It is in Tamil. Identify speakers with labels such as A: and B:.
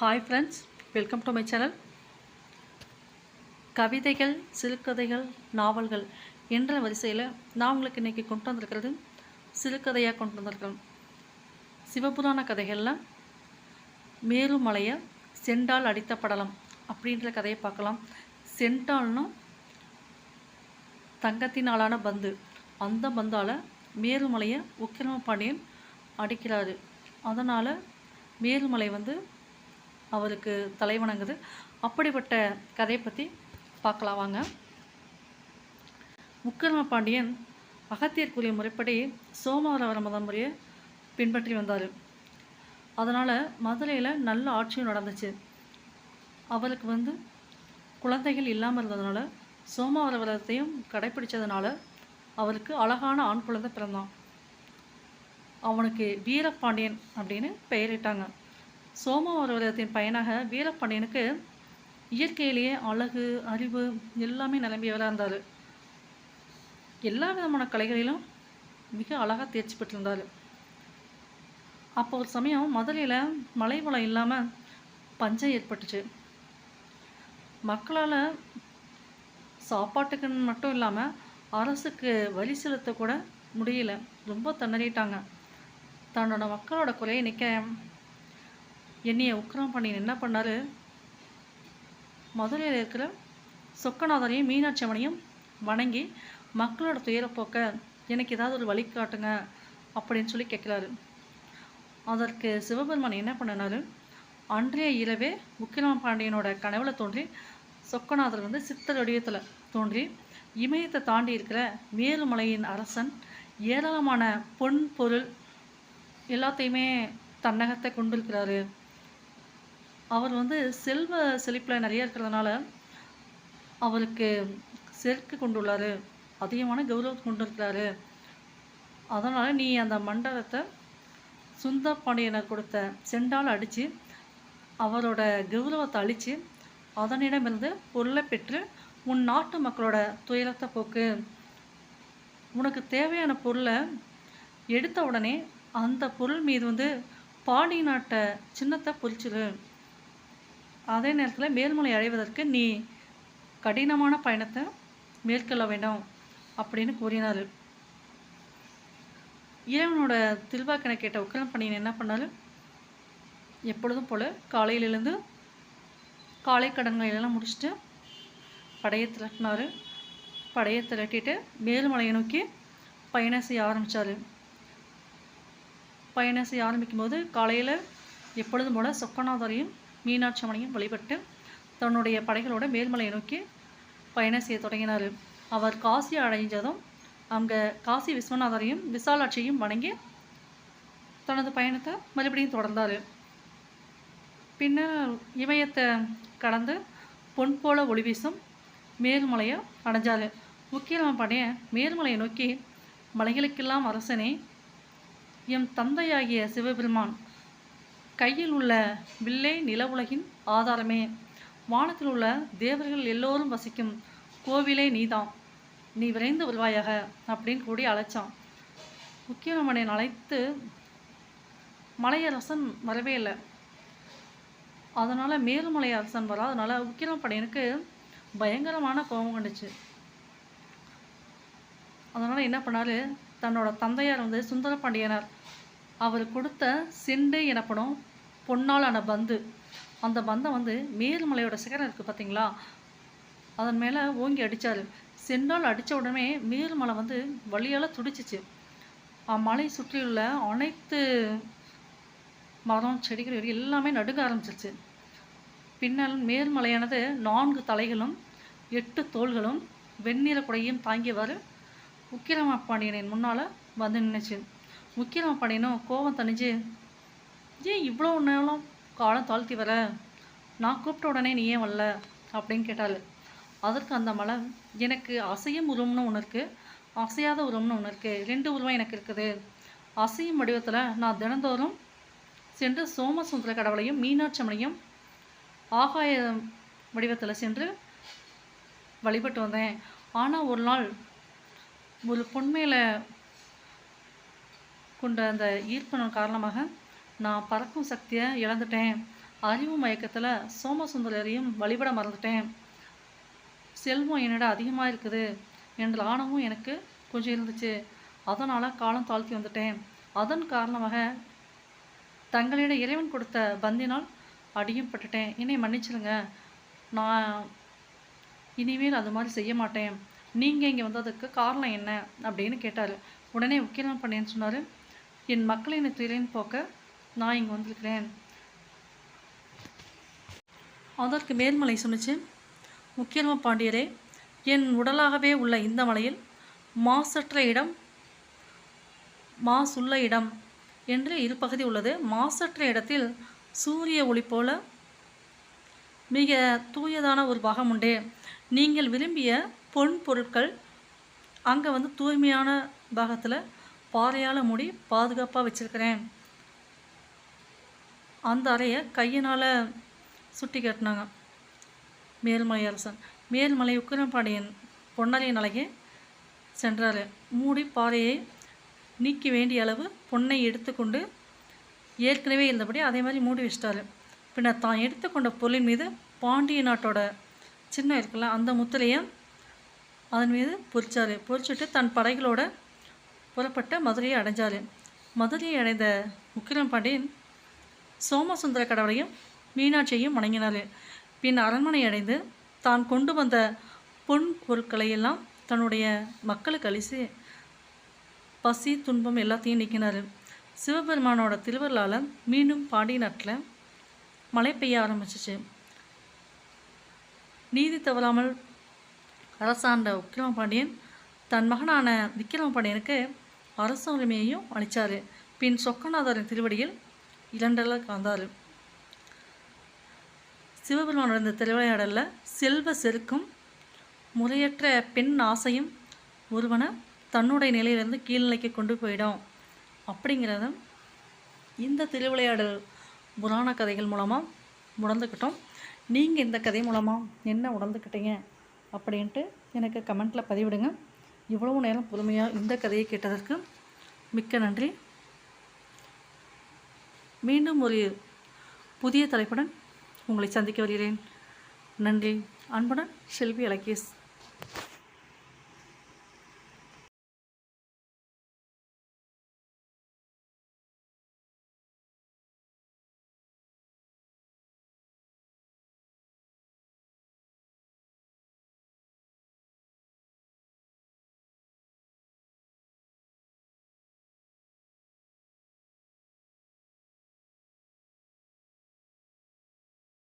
A: Hi friends welcome to my channel கவிதைகள் சிறுகதைகள் நாவல்கள் என்ற வரிசையில் நான் உங்களுக்கு இன்றைக்கி கொண்டு வந்திருக்கிறது சிறுகதையாக கொண்டு வந்திருக்கேன் சிவபுராண கதைகளில் மேருமலையை செண்டால் அடித்த படலம் அப்படின்ற கதையை பார்க்கலாம். செண்டால்னா தங்கத்தினாலான பந்து. அந்த பந்தால் மேருமலையை உக்கிரம பாண்டியன் அடிக்கிறாரு. அதனால் மேருமலை வந்து அவருக்கு தலைவணங்குது. அப்படிப்பட்ட கதையை பற்றி பார்க்கலாம் வாங்க. முக்கரம பாண்டியன் அகத்தியர்க்குரிய முறைப்படி சோமவரவர மத முறையை பின்பற்றி வந்தார். அதனால் மதுரையில் நல்ல ஆட்சியும் நடந்துச்சு. அவருக்கு வந்து குழந்தைகள் இல்லாமல் இருந்ததுனால சோமவர விரதத்தையும் கடைப்பிடிச்சதுனால அவருக்கு அழகான ஆண் குழந்தை பிறந்தான். அவனுக்கு வீரபாண்டியன் அப்படின்னு பெயரிட்டாங்க. சோமவார விரதத்தின் பயனாக வீரபாண்டியனுக்கு இயற்கையிலேயே அழகு அறிவு எல்லாமே நிரம்பியவராக இருந்தார். எல்லா விதமான கலைகளிலும் மிக அழகாக தேர்ச்சி பெற்றிருந்தார். அப்போ ஒரு சமயம் மதுரையில் மழை வளம் இல்லாமல் பஞ்சம் ஏற்பட்டுச்சு. மக்களால் சாப்பாட்டுக்கு மட்டும் இல்லாமல் அரசுக்கு வரி செலுத்த கூட முடியல. ரொம்ப திணறிட்டாங்க. தன்னோட மக்களோட குறையை நிற்க என்னையை உக்கரம் பண்ணி என்ன பண்ணார்? மதுரையில் இருக்கிற சொக்கநாதரையும் மீனாட்சி அம்மனையும் வணங்கி மக்களோட துயரப்போக்க எனக்கு ஏதாவது ஒரு வழி காட்டுங்க அப்படின்னு சொல்லி கேட்குறாரு. அதற்கு சிவபெருமான் என்ன பண்ணினாரு? அன்றைய இரவே உக்கிரம பாண்டியனோட கனவுல தோன்றி சொக்கநாதர் வந்து சித்தர் வடிவத்தில் தோன்றி இமயத்தை தாண்டி இருக்கிற மேலுமலையின் அரசன் ஏராளமான பொன் பொருள் எல்லாத்தையுமே தன்னகத்தை கொண்டிருக்கிறாரு. அவர் வந்து செல்வ செழிப்பில் நிறைய இருக்கிறதுனால அவருக்கு செருக்கு கொண்டுள்ளாரு அதிகமான கௌரவத்தை கொண்டு இருக்கிறாரு. அதனால் நீ அந்த மண்டலத்தை சுந்தர பாண்டியனர் கொடுத்த செண்டால் அடித்து அவரோட கௌரவத்தை அழித்து அதனிடமிருந்து பொருளை பெற்று உன் நாட்டு மக்களோட துயரத்தை போக்கு. உனக்கு தேவையான பொருளை எடுத்த உடனே அந்த பொருள் மீது வந்து பாண்டி நாட்டை சின்னத்தை பொறிச்சிரு. அதே நேரத்தில் மேல்மலை அடைவதற்கு நீ கடினமான பயணத்தை மேற்கொள்ள வேண்டும் அப்படின்னு கூறினார். இறைவனோட தில்வாக்கனை கேட்ட உக்கிரம் பண்ணியன் என்ன பண்ணார்? எப்பொழுதும் போல் காலையிலிருந்து காலை கடன்களெல்லாம் முடிச்சுட்டு படையை திரட்டினார். படையை திரட்டிட்டு மேல்மலையை நோக்கி பயணம் செய்ய ஆரம்பித்தார் பயணம் செய்ய ஆரம்பிக்கும் போது காலையில் எப்பொழுதும் போல சொக்கநாதரையும் மீனாட்சி அம்மனையும் வழிபட்டு தன்னுடைய படைகளோட மேல்மலையை நோக்கி பயணம் செய்ய தொடங்கினார். அவர் காசி அடைஞ்சதும் அங்கே காசி விஸ்வநாதரையும் விசாலாட்சியையும் வணங்கி தனது பயணத்தை மறுபடியும் தொடர்ந்தார். பின்னர் இமயத்தை கடந்து பொன் போல ஒளி வீசும் மேல்மலையை அடைஞ்சார். முக்கியமாக படைய மேல்மலையை நோக்கி மலைகளுக்கெல்லாம் அரசனே எம் தந்தையாகிய சிவபெருமான் கையில் உள்ள வில்லே நிலவுலகின் ஆதாரமே. வானத்தில் உள்ள தேவர்கள் எல்லோரும் வசிக்கும் கோவிலே நீதான். நீ விரைந்து வருவாயாக அப்படின்னு கூடி அழைச்சான். முக்கியமனையன் அழைத்து மலையரசன் வரவே இல்லை. அதனால் மேலுமலை அரசன் வராதனால உக்கிரமப்படையனுக்கு பயங்கரமான கோபம் கண்டுச்சு. அதனால் என்ன பண்ணார்? தன்னோட தந்தையார் வந்து சுந்தர பாண்டியனார் அவர் கொடுத்த செண்டு எனப்படும் பொன்னாலான பந்து. அந்த பந்தை வந்து மேல்மலையோட சிகரம் இருக்குது பார்த்தீங்களா அதன் மேலே ஓங்கி அடித்தார் செண்டால் அடித்த உடனே மேல்மலை வந்து வழியால் துடிச்சிச்சு. அம்மலை சுற்றியுள்ள அனைத்து மரம் செடிகள் எல்லாமே நடுங்க ஆரம்பிச்சிருச்சு. பின்னால் மேல்மலையானது நான்கு தலைகளும் எட்டு தோள்களும் வெண்ணிற குடையும் தாங்கியவாறு உக்கிரம பாண்டியனின் முன்னால் வந்து நின்றுச்சு முக்கியமாக பாண்டியனும் கோவம் தணிஞ்சு ஏன் இவ்வளோ நேரம் காலம் தாழ்த்தி வர? நான் கூப்பிட்ட உடனே நீ ஏன் வரல? அப்படின்னு கேட்டாள் அதற்கு அந்த மலை எனக்கு அசையும் உருவம்னு ஒன்று இருக்குது அசையாத உருவம்னு ஒன்று இருக்குது ரெண்டு உருவம் எனக்கு இருக்குது. அசையும் வடிவத்தில் நான் தினந்தோறும் சென்று சோமசுந்தர கடவுளையும் மீனாட்சி அம்மனையும் ஆகாய வடிவத்தில் சென்று வழிபட்டு வந்தேன். ஆனால் ஒரு நாள் ஒரு பொன்மையில் கொண்ட அந்த ஈர்ப்பின் காரணமாக நான் பறக்கும் சக்தியை இழந்துட்டேன். அறிவு மயக்கத்தில் சோமசுந்தரரையும் வழிபட மறந்துட்டேன். செல்வம் என்னிடம் அதிகமாக இருக்குது. என்ற ஆணவம் எனக்கு கொஞ்சம் இருந்துச்சு. அதனால் காலம் தாழ்த்தி வந்துட்டேன். அதன் காரணமாக தங்களிடம் இறைவன் கொடுத்த பந்தினால் அடியும் பட்டுட்டேன். என்னை மன்னிச்சிருங்க. நான் இனிமேல் அது மாதிரி செய்ய மாட்டேன். நீங்கள் இங்கே வந்ததுக்கு காரணம் என்ன? அப்படின்னு கேட்டார். உடனே உக்கிரம் பண்ணேன்னு சொன்னார். என் மக்களின் துயரின் போக்க நான் இங்கே வந்திருக்கிறேன். அதற்கு மேல்மலை சொன்னிச்சு முக்கியம பாண்டியரே என் உடலாகவே உள்ள இந்த மலையில் மாசற்ற இடம் மாசுள்ள இடம் என்று இரு பகுதி உள்ளது. மாசற்ற இடத்தில் சூரிய ஒளி போல மிக தூயதான ஒரு பாகம் உண்டே. நீங்கள் விரும்பிய பொன் பொருட்கள் அங்கே வந்து தூய்மையான பாகத்தில் பாறையால் மூடி பாதுகாப்பாக வச்சுருக்கிறேன். அந்த அறையை கையினால் சுட்டி காட்டினாங்க. மேல்மலை அரசன். மேல்மலை உக்கிரபாண்டியன் பொன்னரையின் அழகே சென்றார். மூடி பாறையை நீக்க வேண்டிய அளவு பொன்னை எடுத்துக்கொண்டு ஏற்கனவே இருந்தபடி அதே மாதிரி மூடி வச்சிட்டாரு. பின்னர் தான் எடுத்துக்கொண்ட பொருளின் மீது பாண்டிய நாட்டோட சின்னம் இருக்குல்ல அந்த முத்திரையை அதன் மீது பொறிச்சார் பொறிச்சிட்டு தன் படைகளோட புறப்பட்ட மதுரையை அடைஞ்சார் மதுரையை அடைந்த உக்கிரம் பாண்டியன் சோமசுந்தர கடவுளையும் மீனாட்சியையும் வணங்கினார் பின் அரண்மனை அடைந்து தான் கொண்டு வந்த பொன் பொருட்களையெல்லாம் தன்னுடைய மக்களுக்கு அளித்து பசி துன்பம் எல்லாத்தையும் நீக்கினார். சிவபெருமானோட திருவருளால் மீண்டும் பாண்டிய நாட்டில் மழை பெய்ய ஆரம்பிச்சிச்சு. நீதி தவறாமல் அரசாண்ட உக்கிரமபாண்டியன் தன் மகனான விக்கிரமபாண்டியனுக்கு அரச உரிமையையும் அளித்தார் பின் சொக்கநாதரின் திருவடியில் இரண்டல காந்தார் சிவபெருமான் நடந்த திருவிளையாடலில் செல்வ செருக்கும் முறையற்ற பெண் ஆசையும் ஒருவனை தன்னுடைய நிலையிலிருந்து கீழ்நிலைக்கு கொண்டு போயிடும். அப்படிங்கிறத இந்த திருவிளையாடல் புராண கதைகள் மூலமாக உணர்ந்துக்கிட்டோம் நீங்கள் இந்த கதை மூலமாக என்ன உணர்ந்துக்கிட்டீங்க அப்படின்ட்டு எனக்கு கமெண்ட்டில் பதிவிடுங்க. இவ்வளவு நேரம் பொறுமையாக இந்த கதையை கேட்டதற்கு மிக்க நன்றி. மீண்டும் ஒரு புதிய தலைப்புடன் உங்களை சந்திக்க வருகிறேன். நன்றி. அன்புடன் செல்வி அலகேஷ்